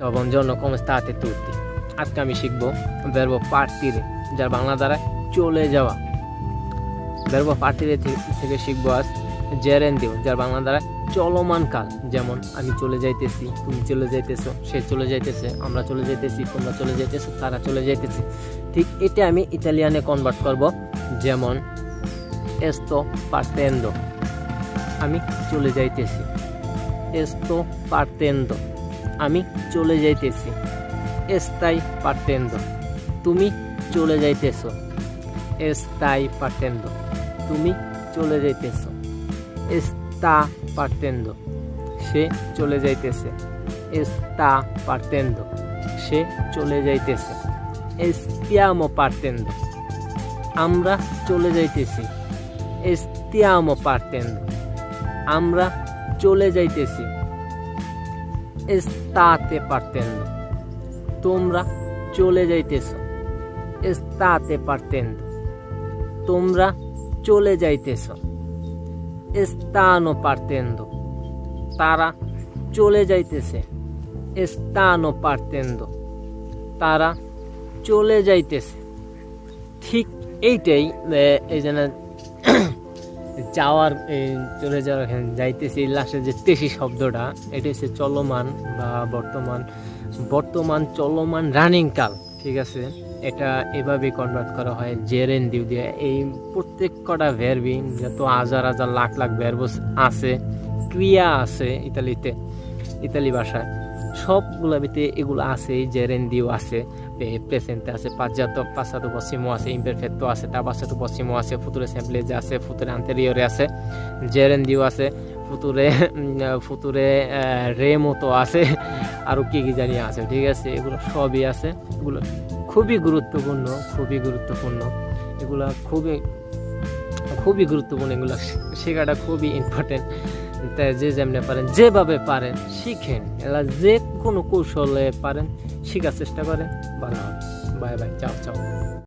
Ciao, buongiorno, come state tutti? আজকে আমি শিখব verbo partire যার বাংলা দ্বারা চলে যাওয়া verbo partire থেকে শিখব আজ জেরেন্দিও যার বাংলা দ্বারা চলমান কাল যেমন আমি চলে যাইতেছি তুমি চলে যাইতেছো সে চলে যাইতেছে আমরা চলে যাইতেছি তোমরা চলে যাইতেছো তারা চলে যাইতেছে ঠিক এটা আমি ইতালিয়ানে কনভার্ট করব যেমন এস্তো partendo. আমি চলে যাইতেছি এস্তো partendo. আমি চলে যাইতেছি। এস্তাই partendo তুমি চলে যাইতেছো। এস্তাই partendo তুমি চলে যাইতেছো। এস্তা partendo সে চলে যাইতেছে। এস্তা partendo সে চলে যাইতেছে। stiamo partendo আমরা চলে যাইতেছি। stiamo partendo আমরা চলে যাইতেছি। স্তাতে পারতেন না। তোমরা চলে যাইতেছ, স্তাতে পারতেন তোমরা চলে যাইতেছ স্থান পারতেন তারা চলে যাইতেছে স্থান পারতেন তারা চলে যাইতেছে। ঠিক এইটাই এই যাওয়ার চলে যাওয়ার যাইতেছি। লাস্টের যে তেসি শব্দটা, এটা হচ্ছে চলমান বা বর্তমান। বর্তমান চলমান রানিং কাল ঠিক আছে? এটা এভাবে কনভার্ট করা হয় জেরেন দিউ দিয়ে। এই প্রত্যেক কটা ভ্যারবি যত হাজার হাজার লাখ লাখ ভ্যারবস আছে, ক্রিয়া আছে ইতালিতে, ইতালি ভাষায়। সবগুলোতে এগুলো আছে জেরেন দিউ আছে প্রেসেন্টে আছে পাঁচজাতো পাঁচাতো পশ্চিমও আছে ইমপারফেক্টো আছে, তার তাবাসাতো পশ্চিমও আছে, ফুতুরে স্যাম্পলেজে আছে, ফুতুরে আন্তরিয়রে আছে জেরেন দিউ আছে, ফুতুরে ফুতুরে রে মতো আছে, আরও কি কি জানি আছে, ঠিক আছে? এগুলো সবই আছে, এগুলো খুবই গুরুত্বপূর্ণ খুবই গুরুত্বপূর্ণ, এগুলো খুবই খুবই গুরুত্বপূর্ণ, এগুলো শেখাটা খুবই ইম্পর্টেন্ট তাই যে যেমনে পারেন, যেভাবে পারেন, শিখেন। এলা যে কোনো কৌশলে পারেন, শেখার চেষ্টা করেন। ভালো হবে। বাই বাই, চাও চাও।